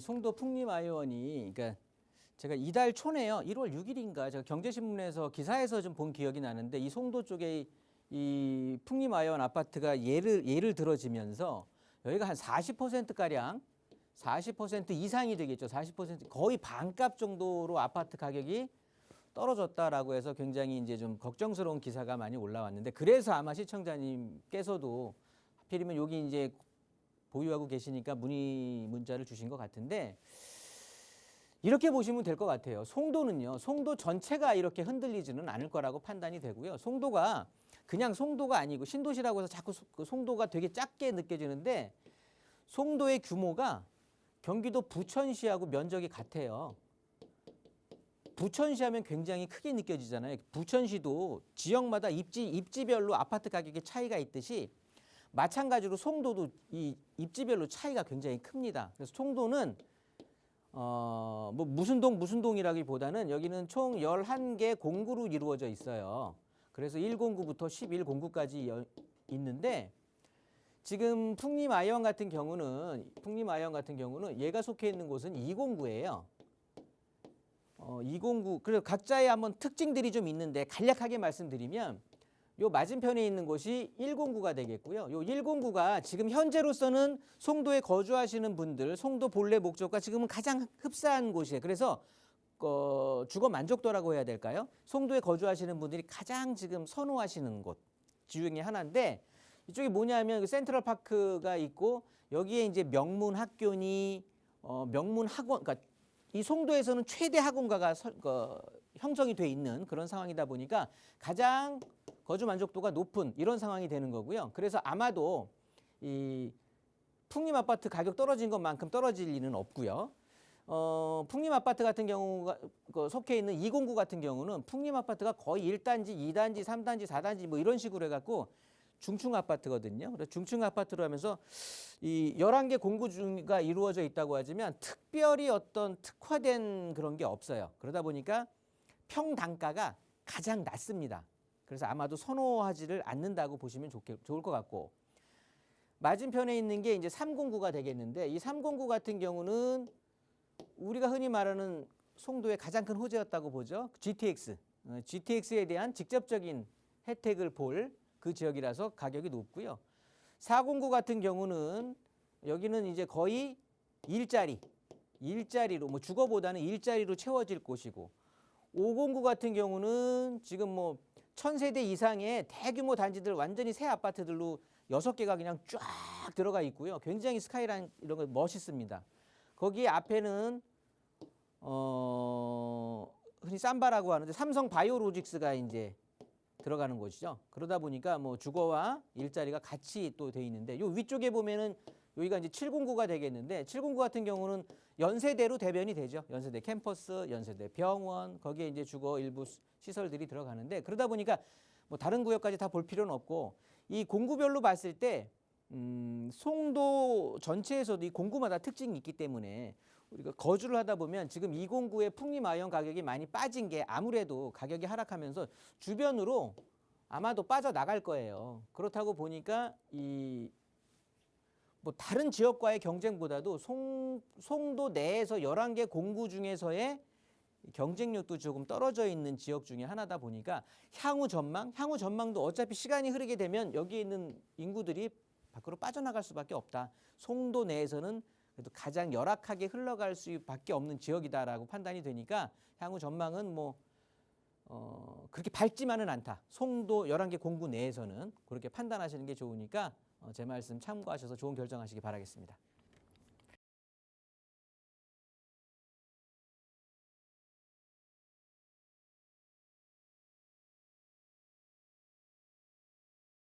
송도 풍림 아이원이 그러니까 제가 이달 초네요. 1월 6일인가 제가 경제신문에서 기사에서 좀 본 기억이 나는데 이 송도 쪽에 이- 이 풍림 아이원 아파트가 예를 예를 들어지면서 여기가 한 40% 가량 40% 이상이 되겠죠. 40% 거의 반값 정도로 아파트 가격이 떨어졌다라고 해서 굉장히 이제 좀 걱정스러운 기사가 많이 올라왔는데 그래서 아마 시청자님께서도 하필이면 여기 이제 보유하고 계시니까 문의 문자를 주신 것 같은데 이렇게 보시면 될 것 같아요. 송도는요, 송도 전체가 이렇게 흔들리지는 않을 거라고 판단이 되고요. 송도가 그냥 송도가 아니고 신도시라고 해서 자꾸 소- 그 송도가 되게 작게 느껴지는데 송도의 규모가 경기도 부천시하고 면적이 같아요. 부천시 하면 굉장히 크게 느껴지잖아요. 부천시도 지역마다 입지 입지별로 아파트 가격의 차이가 있듯이 마찬가지로 송도도 이 입지별로 차이가 굉장히 큽니다. 그래서 송도는 어, 뭐 무슨 동 무슨 동이라기보다는 여기는 총 11개 공구로 이루어져 있어요. 그래서 1공구부터 11공구까지 여, 있는데 지금 풍림 아이언 같은 경우는 풍림 아이언 같은 경우는 얘가 속해 있는 곳은 2공구예요. 어, 209 그래서 각자의 한번 특징들이 좀 있는데 간략하게 말씀드리면 요 맞은편에 있는 곳이 109가 되겠고요. 요 109가 지금 현재로서는 송도에 거주하시는 분들, 송도 본래 목적과 지금은 가장 흡사한 곳이에요. 그래서 어, 주거 만족도라고 해야 될까요? 송도에 거주하시는 분들이 가장 지금 선호하시는 곳 중에 하나인데 이쪽이 뭐냐면 그 센트럴 파크가 있고 여기에 이제 명문 학교니 어, 명문 학원, 그러니까 이 송도에서는 최대 학원가가 설- 그, 형성이 돼 있는 그런 상황이다 보니까 가장 거주 만족도가 높은 이런 상황이 되는 거고요. 그래서 아마도 이 풍림 아파트 가격 떨어진 것만큼 떨어질 일은 없고요. 어, 풍림 아파트 같은 경우가 그 속해 있는 209 같은 경우는 풍림 아파트가 거의 1단지, 2단지, 3단지, 4단지 뭐 이런 식으로 해 갖고 중층 아파트거든요. 그래서 중층 아파트로 하면서 이 11개 공구가 이루어져 있다고 하지만 특별히 어떤 특화된 그런 게 없어요. 그러다 보니까 평단가가 가장 낮습니다. 그래서 아마도 선호하지를 않는다고 보시면 좋게, 좋을 것 같고 맞은편에 있는 게 이제 309가 되겠는데 이 309 같은 경우는 우리가 흔히 말하는 송도의 가장 큰 호재였다고 보죠. GTX. 어, GTX에 대한 직접적인 혜택을 볼 그 지역이라서 가격이 높고요. 409 같은 경우는 여기는 이제 거의 일자리, 일자리로 뭐 주거보다는 일자리로 채워질 곳이고 509 같은 경우는 지금 뭐 천세대 이상의 대규모 단지들 완전히 새 아파트들로 여섯 개가 그냥 쫙 들어가 있고요. 굉장히 스카이라인 이런 거 멋있습니다. 거기 앞에는 어 흔히 삼바라고 하는데 삼성 바이오로직스가 이제 들어가는 곳이죠. 그러다 보니까 뭐 주거와 일자리가 같이 또 돼 있는데 요 위쪽에 보면은 여기가 이제 709가 되겠는데 709 같은 경우는 연세대로 대변이 되죠. 연세대 캠퍼스, 연세대 병원 거기에 이제 주거 일부 시- 시설들이 들어가는데 그러다 보니까 뭐 다른 구역까지 다 볼 필요는 없고 이 공구별로 봤을 때 음, 송도 전체에서도 이 공구마다 특징이 있기 때문에 우리가 거주를 하다 보면 지금 209의 풍림 아이언 가격이 많이 빠진 게 아무래도 가격이 하락하면서 주변으로 아마도 빠져나갈 거예요. 그렇다고 보니까 이 뭐 다른 지역과의 경쟁보다도 송, 송도 내에서 11개 공구 중에서의 경쟁력도 조금 떨어져 있는 지역 중에 하나다 보니까 향후 전망, 향후 전망도 어차피 시간이 흐르게 되면 여기에 있는 인구들이 밖으로 빠져나갈 수밖에 없다. 송도 내에서는 그래도 가장 열악하게 흘러갈 수밖에 없는 지역이다라고 판단이 되니까 향후 전망은 뭐 어, 그렇게 밝지만은 않다. 송도 11개 공구 내에서는 그렇게 판단하시는 게 좋으니까 어, 제 말씀 참고하셔서 좋은 결정하시기 바라겠습니다.